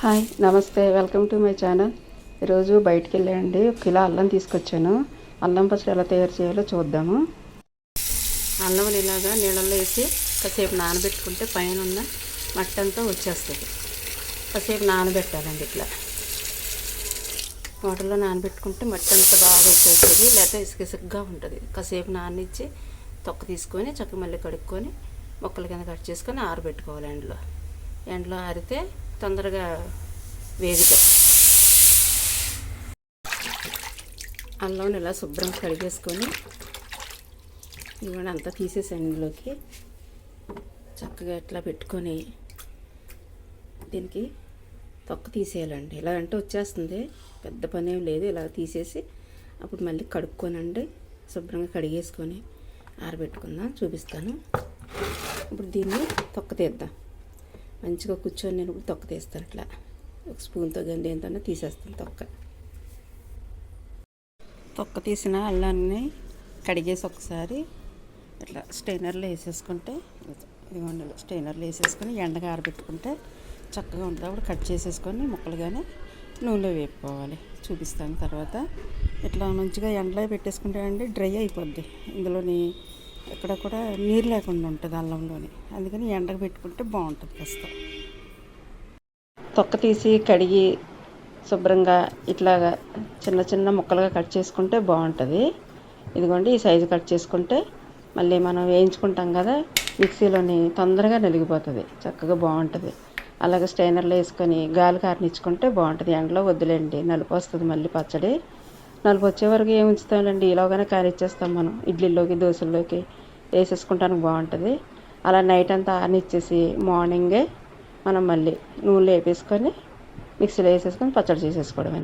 Hi namaste. Welcome to my channel. ఈరోజు బయటికి వెళ్ళండి ఒక కిలో అల్లం తీసుకొచ్చాను. అల్లం పచ్చడి ఎలా తయారు చేయాలో చూద్దాము. అల్లం ఇలాగా నీళ్ళల్లో వేసి కాసేపు నానబెట్టుకుంటే పైన ఉన్న మట్టంతో వచ్చేస్తుంది. కాసేపు నానబెట్టాలండి ఇట్లా. వాటర్లో నానబెట్టుకుంటే మట్టి అంతా బాగా వచ్చేస్తుంది. లేకపోతే ఇసుకిసుగ్గా ఉంటుంది. కాసేపు నానిచ్చి తొక్క తీసుకొని చక్క మళ్ళీ కడుక్కొని మొక్కల కింద కట్ చేసుకొని ఆరబెట్టుకోవాలి ఎండలో. ఎండలో ఆరితే తొందరగా వేదిక అల్లం ఇలా శుభ్రం కడిగేసుకొని ఇవన్నీ అంతా తీసేసాను ఇందులోకి. చక్కగా ఇట్లా పెట్టుకొని దీనికి తొక్క తీసేయాలండి. ఇలా అంటే వచ్చేస్తుంది పెద్ద పని ఏం లేదు ఇలా తీసేసి అప్పుడు మళ్ళీ కడుక్కోనండి శుభ్రంగా కడిగేసుకొని ఆరబెట్టుకుందాం చూపిస్తాను. ఇప్పుడు దీన్ని తొక్క తీద్దాం. మంచిగా కూర్చొని నేను తొక్క తీస్తాను ఇట్లా ఒక స్పూన్తో కానీ దేంతో తీసేస్తాను తొక్క. తొక్క తీసిన అల్లాన్ని కడిగేసి ఒకసారి ఇట్లా స్టైనర్లో వేసేసుకుంటే ఇదిగోండి ఇలా వేసేసుకొని ఎండగా ఆరబెట్టుకుంటే చక్కగా ఉంటుంది. అప్పుడు కట్ చేసేసుకొని ముక్కలుగానే నూనెలో వేపుకోవాలి. చూపిస్తాను తర్వాత. ఇట్లా మంచిగా ఎండలో పెట్టేసుకుంటే అండి డ్రై అయిపోద్ది. ఇందులోని ఇక్కడ కూడా నీరు లేకుండా ఉంటుంది అల్లంలోని. అందుకని ఎండకు పెట్టుకుంటే బాగుంటుంది కాస్త తొక్క తీసి కడిగి శుభ్రంగా ఇట్లాగా చిన్న చిన్న ముక్కలుగా కట్ చేసుకుంటే బాగుంటుంది. ఇదిగోండి ఈ సైజు కట్ చేసుకుంటే మళ్ళీ మనం వేయించుకుంటాం కదా మిక్సీలోని తొందరగా నలిగిపోతుంది చక్కగా బాగుంటుంది. అలాగే స్టైనర్లో వేసుకొని గాలి కారనిచ్చుకుంటే బాగుంటుంది. ఎండలో వద్దులేండి నలుపు వస్తుంది మళ్ళీ పచ్చడి. నలుపు వచ్చే వరకు ఏం ఉంచుతామండి ఈలోగానే కానిచ్చేస్తాం మనం ఇడ్లీలోకి దోశల్లోకి వేసేసుకుంటానికి బాగుంటుంది. అలా నైట్ అంతా ఆనిచ్చేసి మార్నింగే మనం మళ్ళీ నూనెలో వేపేసుకొని మిక్సీలో వేసేసుకొని పచ్చడి చేసేసుకోవడమే.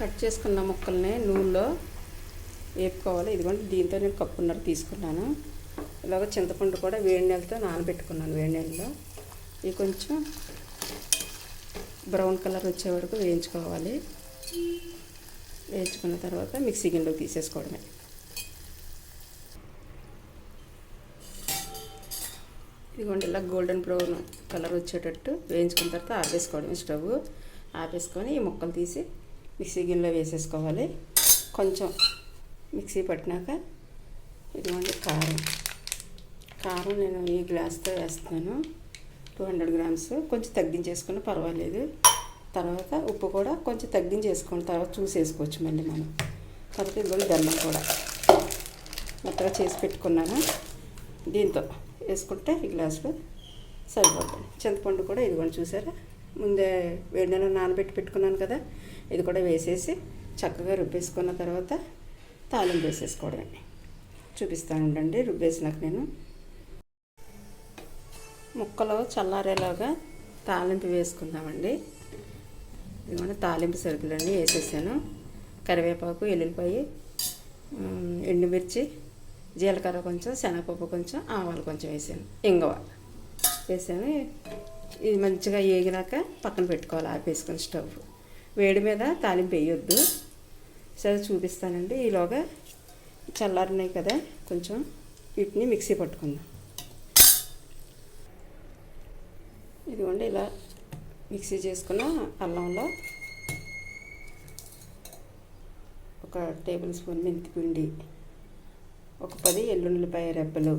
కట్ చేసుకున్న ముక్కల్ని నూనెలో వేపుకోవాలి. ఇదిగోండి దీంతో నేను కప్పున్నర తీసుకున్నాను. ఇలాగ చింతపండు కూడా వేడి నీళ్ళతో నానబెట్టుకున్నాను వేడి నీళ్ళలో. ఇవి కొంచెం బ్రౌన్ కలర్ వచ్చే వరకు వేయించుకోవాలి. వేయించుకున్న తర్వాత మిక్సీ గిన్నెలో తీసేసుకోవడమే. ఇదిగోండి ఇలా గోల్డెన్ బ్రౌన్ కలర్ వచ్చేటట్టు వేయించుకున్న తర్వాత ఆపేసుకోవడం స్టవ్. ఆపేసుకొని ఈ ముక్కలు తీసి మిక్సీ గిన్నెలో వేసేసుకోవాలి. కొంచెం మిక్సీ పట్టినాక ఇదిగోండి కారం. కారం నేను ఈ గ్లాస్తో వేస్తున్నాను. Two hundred grams. కొంచెం తగ్గించేసుకున్న పర్వాలేదు. తర్వాత ఉప్పు కూడా కొంచెం తగ్గించేసుకోండి తర్వాత చూసేసుకోవచ్చు మళ్ళీ మనం. తర్వాత ఇదిగోండి బెల్లం కూడా మొత్తగా చేసి పెట్టుకున్నాను? దీంతో వేసుకుంటే ఈ గ్లాసులో సరిపోతుంది. చింతపండు కూడా ఇదిగోండి చూసారా? ముందే వేడి నెల నానబెట్టి పెట్టుకున్నాను కదా ఇది కూడా వేసేసి చక్కగా రుబ్బేసుకున్న తర్వాత తాలింపు వేసేసుకోవడమే. చూపిస్తాను ఉండండి రుబ్బేసినాక నేను. ముక్కలు చల్లారేలాగా తాలింపు వేసుకుందామండి. ఇదిగోండి తాలింపు సరుకులన్నీ వేసేసాను. కరివేపాకు ఎల్లుల్లిపాయ ఎండుమిర్చి జీలకర్ర కొంచెం శనగపప్పు కొంచెం ఆవాలు కొంచెం వేసాను. ఇంగవ వేసాను. ఇది మంచిగా వేగినాక పక్కన పెట్టుకోవాలి ఆపేసుకొని స్టవ్. వేడి మీద తాలింపు వేయొద్దు. సరే చూపిస్తానండి. ఈలోగా చల్లారినాయి కదా కొంచెం వీటిని మిక్సీ పట్టుకుందాం. ఇదిగోండి ఇలా మిక్సీ చేసుకున్న అల్లంలో ఒక టేబుల్ స్పూన్ మెంతిపిండి ఒక పది ఎల్లుల్లిపాయ రెబ్బలు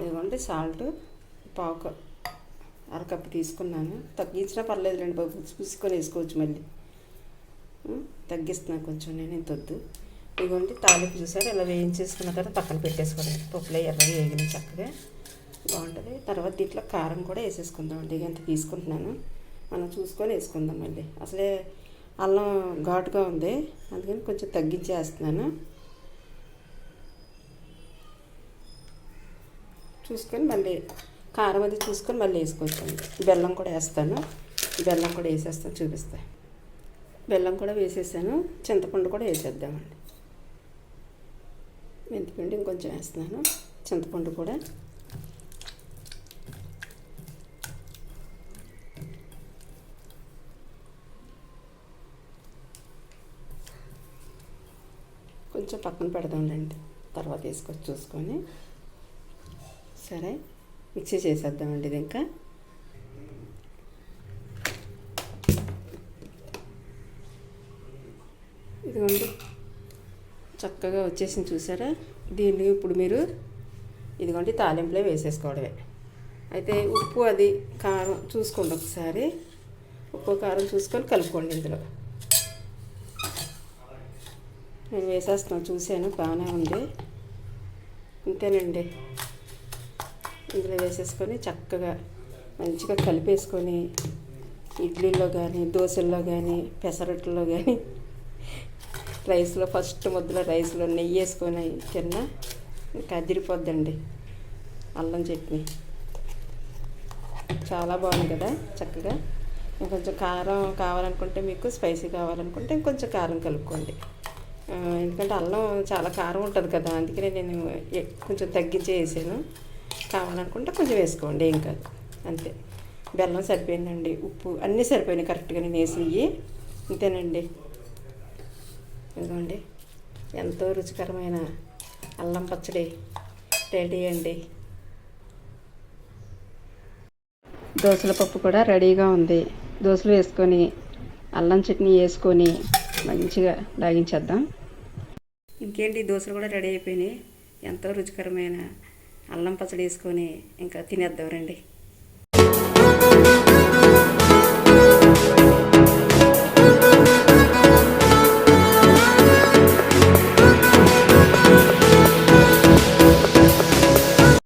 ఇదిగోండి సాల్ట్ పావు అరకప్పు తీసుకున్నాను. తగ్గించినా పర్లేదులేండి బాబు పుసుకొని వేసుకోవచ్చు మళ్ళీ. తగ్గిస్తున్నా కొంచెం నేను ఇంత వద్దు. ఇదిగోండి తాలింపు చూసారు ఇలా వేయించేసుకున్న తర్వాత పక్కన పెట్టేసుకోండి. పప్పులో ఎర్రగా వేగిన చక్కగా. బాగుంటుంది. తర్వాత దీంట్లో కారం కూడా వేసేసుకుందాం అండి. ఎంత తీసుకుంటున్నాను. మనం చూసుకొని వేసుకుందాం మళ్ళీ అసలే అల్లం ఘాటుగా ఉంది. అందుకని కొంచెం తగ్గించేస్తున్నాను. చూసుకొని మళ్ళీ కారం అది చూసుకొని మళ్ళీ వేసుకోవచ్చు బెల్లం కూడా వేస్తాను. బెల్లం కూడా వేసేస్తాను చూపిస్తాను బెల్లం కూడా వేసేసాను. చింతపండు కూడా వేసేద్దామండి. మెంతిపిండి ఇంకొంచెం వేస్తున్నాను. చింతపండు కూడా కొంచెం పక్కన పెడదాంలేండి తర్వాత తీసుకొచ్చి చూసుకొని. సరే మిక్సీ చేసేద్దామండి ఇది ఇంకా. ఇదిగోండి. చక్కగా వచ్చేసింది చూసారా? దీన్ని ఇప్పుడు మీరు ఇదిగోండి తాలింపులే వేసేసుకోవడమే. అయితే ఉప్పు అది కారం చూసుకోండి ఒకసారి. ఉప్పు కారం చూసుకొని కలుపుకోండి ఇందులో. నేను వేసేస్తున్నాను చూశాను బాగానే ఉంది. ఇంతేనండి. ఇందులో వేసేసుకొని చక్కగా మంచిగా కలిపేసుకొని ఇడ్లీలో కానీ దోశల్లో కానీ పెసరట్లో కానీ రైస్లో ఫస్ట్ ముద్దలో రైస్లో నెయ్యి వేసుకొని తిన్నా ఇంకా అదిరిపోద్దండి. అల్లం చట్నీ. చాలా బాగుంది కదా చక్కగా. ఇంకొంచెం కారం కావాలనుకుంటే మీకు స్పైసీ కావాలనుకుంటే ఇంకొంచెం కారం కలుపుకోండి. ఎందుకంటే అల్లం చాలా కారం ఉంటుంది కదా అందుకనే నేను కొంచెం తగ్గించి వేసాను. కావాలనుకుంటే కొంచెం వేసుకోండి ఏం కాదు. అంతే. బెల్లం సరిపోయిందండి ఉప్పు అన్నీ సరిపోయినాయి కరెక్ట్గా నేను వేసినవి అంతేనండి ఇదిగోండి. ఎంతో రుచికరమైన అల్లం పచ్చడి రెడీ అండి. దోసల పప్పు కూడా రెడీగా ఉంది. దోశలు వేసుకొని అల్లం చట్నీ వేసుకొని మంచిగా లాగించేద్దాం. ఇంకేంటి దోశలు కూడా రెడీ అయిపోయినాయి. ఎంతో రుచికరమైన అల్లం పచ్చడి వేసుకొని ఇంకా తినేద్దాం రండి.